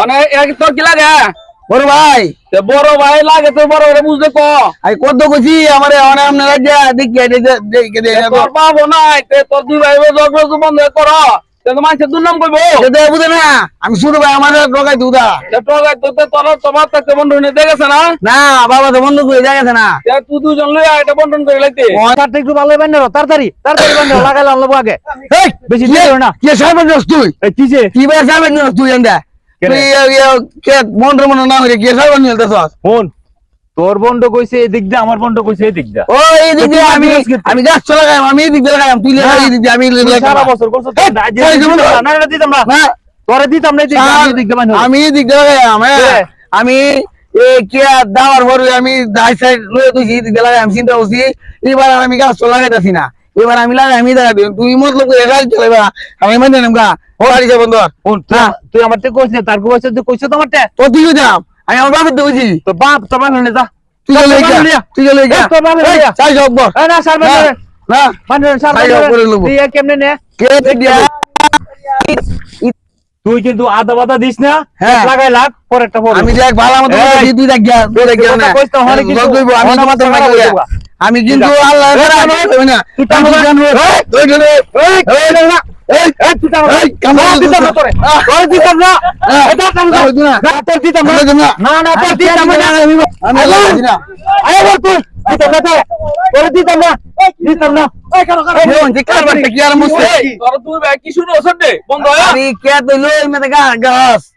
অনেক এক তো কি লাগে বড় ভাই। তে বড় ভাই লাগে তো বড় ভাই বুঝতে ক? আমি কত কইছি আমারে অনেক আপনার রাজ্যা দেখে দেখে তে তোর পাবো নাই তে তোর দুই ভাই ঝগড়া বন্ধ কর আমি আমার টোকাই তোর তোমার বন্ধন দেখেছে না? না বাবা তো বন্ধ করে জায়গা না। তুই দুজন এটা বন্ধন করে লাইতে। একটু ভালো বান্ধব তাড়াতাড়ি তাড়াতাড়ি বান্ধব লাগাইলে আগে। বেশি না। কি তুই? কি ভাই তুই এন্দা? ইয়া- ইয়া মনে ফোন তোর কইছে দিয়ে আমার কইছে দিয়ে ও দিয়ে আমি আমি গাছ আমি দিয়ে তুই দিয়ে আমি। সারা বছর করছ। না না দিতাম না না তোরে দিতাম না এই দিয়ে, আমি দিয়ে হ্যাঁ। কে? আমি দাওয়ার পরে আমি দাই সাইড লয়ে দিয়ে চিন্তা করছি এবার আমি গাছ চলে লাগাইতাছি না এবার আমি লাগাই আমি দেখা দিই তুই মতলব করে গাছ চলাইবা আমি মানে নেম গা। ও বাড়ি যাব বন্ধু। তুই হ্যাঁ। আমার থেকে কইছিস না, তার কইছে তুই কইছ তোমার তে তো তুই যাম আমি আমার বাপের তো বুঝি। তো বাপ যা। তুই চলে যা। তুই চলে যা। বাপের লিয়া। চাই বল। না সার না না। বান্ধব সার তাই কেমনে নে? কে দিয়া তুই কিন্তু আদা বাদা দিস না। হ্যাঁ। লাগাই লাগ পরেরটা পরে। আমি দেখ ভালো মতো তুই দেখ গিয়া তুই দেখ গিয়া না কইতে হয় কিন্তু, জল আমি অন্য তোমার মাথা আমি কিন্তু আল্লাহ হয়ে।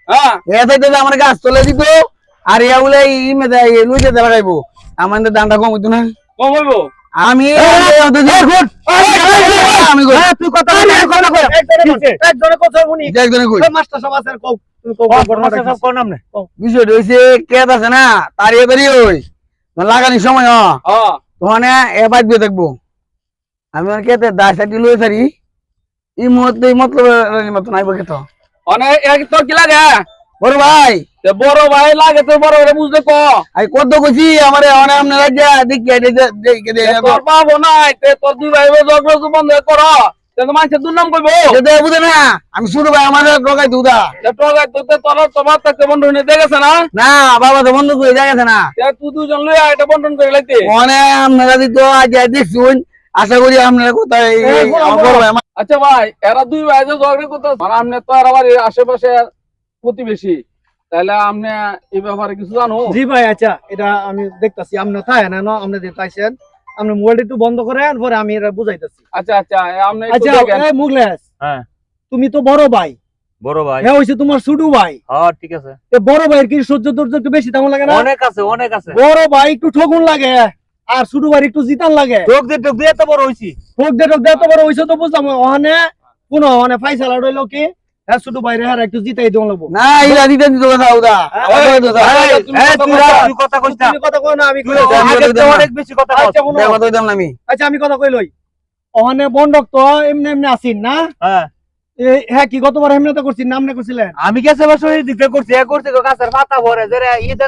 হ্যাঁ আমার গাছ চলে দিত আর ইয়া বলে ই মেতে লুই যেতে লাগাইবো আমাদের দামটা কম হইতো না আমি আমি কই। তুই কথা আছে নে? কেত আছে ওই লাগানি সময় হ। হ্যাঁ তখন এ দিয়ে থাকব আমি আর কেতে দায় সাইড লয়ে সারি। এই মুহূর্তে এই মতলব মতো নাই বকে তো অনেক এক তো কি লাগে? বড় ভাই বড় ভাই লাগে তো বড় ভাই বুঝতে ক? কত কইছি আমারে অনেক আপনার রাজ্যা দেখে দেখে তোর পাবো নাই তে তোর দুই ভাই ঝগড়া তো বন্ধ কর। তে মানুষের দুর্নাম বুঝে না আমি শুরু ভাই আমার টোকাই দুদা তে টগাই তো তে তোর তোমার তাকে বন্ধন দেখেছে না? না বাবা তো বন্ধ করে জায়গা না। তে তুই দুজন লইয়া এটা বন্ধন করে লাইতে। অনেক আপনারা দিত আজ দেখছুন আশা করি আপনারা কোথায় আমার আমার। আচ্ছা ভাই এরা দুই ভাই যে ঝগড়া করতে মানে আপনি তো আর বাড়ির আশেপাশে প্রতিবেশী। তাহলে আপনি এই ব্যাপারে কিছু জানো? জি ভাই আচ্ছা এটা আমি দেখতাছি আপনি থাকেন না না আপনি দেখতাছেন আপনি মোবাইলটা একটু বন্ধ করেন পরে আমি এটা বুঝাইতাছি। আচ্ছা আচ্ছা আপনি আচ্ছা এই হ্যাঁ। তুমি তো বড় ভাই। বড় ভাই। হ্যাঁ হইছে তোমার ছোট ভাই। হ্যাঁ ঠিক আছে। এ বড় ভাইয়ের কি সহ্য ধৈর্য একটু বেশি তেমন লাগে না? অনেক আছে অনেক আছে। বড় ভাই একটু ঠগুন লাগে আর ছোট ভাই একটু জিতান লাগে। এত বড় হইছি। ঠোক দে ঠোক দে এত বড় হইছে তো বুঝলাম ওখানে কোন ওখানে ফাইসালা রইল কি? হ্যাঁ ছোট হ্যাঁ একটু জিতাই লাগবো। না ইলা দিতে দিত কথা উদা তুই কথা না। কথা কই না আমি। অনেক বেশি কথা কস আচ্ছা। দেখ আমি। আচ্ছা আমি কথা ওখানে বন্ডক তো এমনি এমনি আসিন না? হ্যাঁ। এই হ্যাঁ কি গতবার এমনি তো করছি নাম না করছিলেন? আমি বছর দিকে করছি এ করছি গাছের পাতা ভরে যে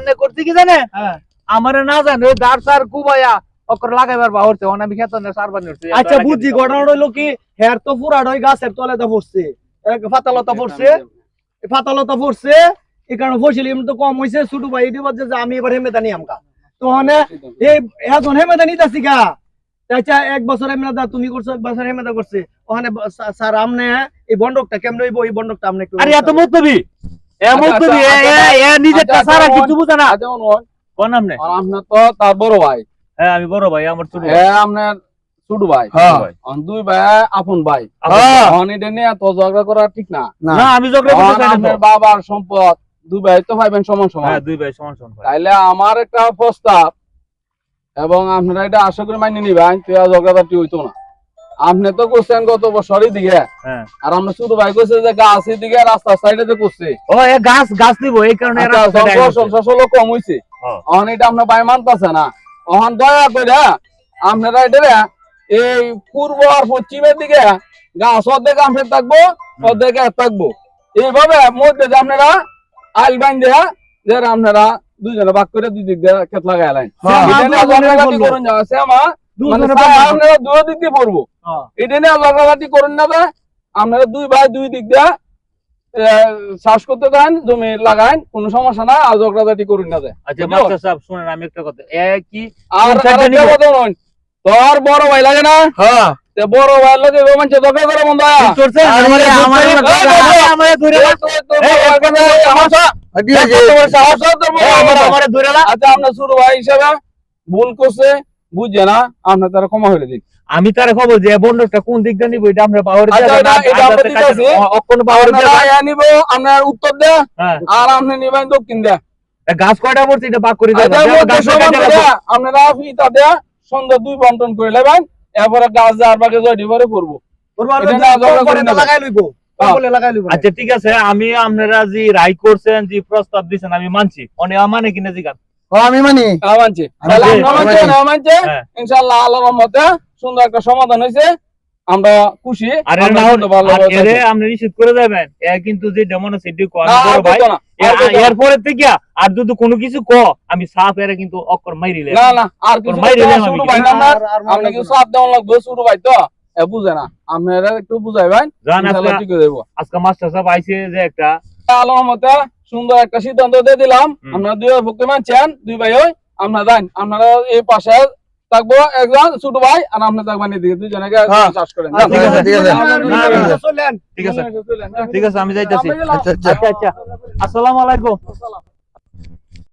নে করছি কি জানে? হ্যাঁ। আমারে না জানে দাঁড় সার কুবাইয়া ওকর লাগাইবার বা হচ্ছে অন আমি সার বানি আচ্ছা বুঝছি ঘটনা রইল কি হ্যার তো পুরা গাছের তলে তো পড়ছে এক ফাতালতা পড়ছে। এই ফাতালতা পড়ছে এই কারণে ফসিল এমনি তো কম হইছে ছোট ভাই এটি বলছে যে আমি এবার হেমেদা নিয়ে আমকা তো ওখানে এই এখন হেমেদা নিতেছি গা। আচ্ছা এক বছর হেমেদা তুমি করছ এক বছর হেমেদা করছে। ওখানে স্যার- আমনে এই বন্ডকটা কেমন হইব এই বন্ডকটা আমনে একটু আরে এত মুতবি এ আচ্ছা, মুতবি এ আচ্ছা, এ নিজের আচ্ছা, সারা আচ্ছা, কিছু বুঝে না। আচ্ছা কোন নাম নে আর আপনার তো তার বড় ভাই। হ্যাঁ আমি বড় ভাই আমার ছোট হ্যাঁ আপনার ছোট ভাই। দুই ভাই আপন ভাই। এটা নিয়ে তো ঝগড়া করা ঠিক না? না। না আমি ঝগড়া করতে চাই না বাবার সম্পদ দুই ভাই তো পাইবেন সমান সমান। হ্যাঁ দুই ভাই সমান সমান তাইলে আমার একটা প্রস্তাব এবং আপনারা এটা আশা করে মাইনে নিবেন তুই আর ঝগড়াঝাটি হইতো না। আপনি তো করছেন গত বছরই দিকে। হ্যাঁ। আর আমরা ছোট ভাই কইছে যে গাছের দিকে রাস্তার সাইডে যে করছে। ও এ গাছ গাছ দিব এই কারণে আচ্ছা, কম হইছে। হ্যাঁ। অহন এটা আপনার ভাই মানতেছে না। অহন দয়া করে আপনারা এটা এই পূর্ব আর পশ্চিমের দিকে গাছ অর্ধেক আপনার থাকব অর্ধেক থাকব। এইভাবে মধ্যে যে আপনারা আইল বাইন দেয়া যে আপনারা দুজনে ভাগ করে দুই দিক দিয়ে ক্ষেত লাগাই লাইন হ্যাঁ। শ্যামা মানে আপনারা দুই দিক দিয়ে পড়ব। হ্যাঁ। এটা নিয়ে ঝগড়াঝাটি করুন না। আপনারা দুই ভাই দুই দিক দিয়ে চাষ করতে দেন জমি লাগাইন কোনো সমস্যা না আর ঝগড়াঝাটি করুন না যায় আচ্ছা মাস্টার সাহেব শুনেন আমি একটা কথা। কি আর কথা নয়, তোর বড় ভাই লাগে না? হ্যাঁ। বড় ভাই লাগে ও মানুষ দফে করে আমারে আমার আমারে আমার আচ্ছা আপনার ছোট ভাই হিসেবে। ভুল করছে বুঝছে না? আপনার তারা ক্ষমা দিন আমি তার খবর যে বন্ডটা কোন দিক দিয়ে নিব এটা আমরা পাওয়ার আমরা পাওয়ার নিব আপনার উত্তর দেয়া হ্যাঁ। আর আপনি নিবেন দক্ষিণ দেয়া তা গাছ কয়টা পড়ছে এটা ভাগ করে আচ্ছা, করে আপনারা ফিতা দেয়া সন্ধ্যা দুই বন্টন করে লেবেন এরপরে গাছ যার বাকি জয়টি করব। করে করি না। লাগাই লইব কম করে লাগাই লইব। আচ্ছা ঠিক আছে আমি আপনারা যে রায় করছেন যে প্রস্তাব দিচ্ছেন আমি মানছি। অনেক মানে কিনা জিগান। আমি মানি। না মানছে। হ্যাঁ। ইনশাআল্লাহ আল্লাহর রহমতে সুন্দর একটা সমাধান হয়েছে আমরা খুশি আর আমরা না কিন্তু ভালো আর ভালো এরে থাকি। আপনি নিশ্চিত করে যাবেন এ কিন্তু যে ডেমন এটি কো ভাই। না, আর থেকে যদি কোনো কিছু ক আমি সাপ এর কিন্তু অক্ষর মাইরিলে না না আর কিছু মাইরে করতে না। ভাই আপনি মামলা কিছু দেওয়া লাগবে শুরু ভাই তো। এ বুঝে না। আপনারা একটু বুঝাইবেন জান আজকে ঠিক হয়ে যাব আজকে মাস্টার সাহেব আইছে যে একটা আল্লাহর মতে সুন্দর একটা সিদ্ধান্ত দিয়ে দিলাম। আপনারা দুই পক্ষে মানছেন দুই ভাই ওই আপনারা যান আপনারা এই পাশে থাকব একজন ছোট ভাই আর আপনি থাকবেন এদিকে দুজনকে হ্যাঁ। চাষ করেন। আচ্ছা, ঠিক আছে, ঠিক আছে। না। চলেন। ঠিক আছে। ঠিক আছে আমি যাইতেছি। আচ্ছা আচ্ছা। আচ্ছা আচ্ছা। আসসালামু আলাইকুম।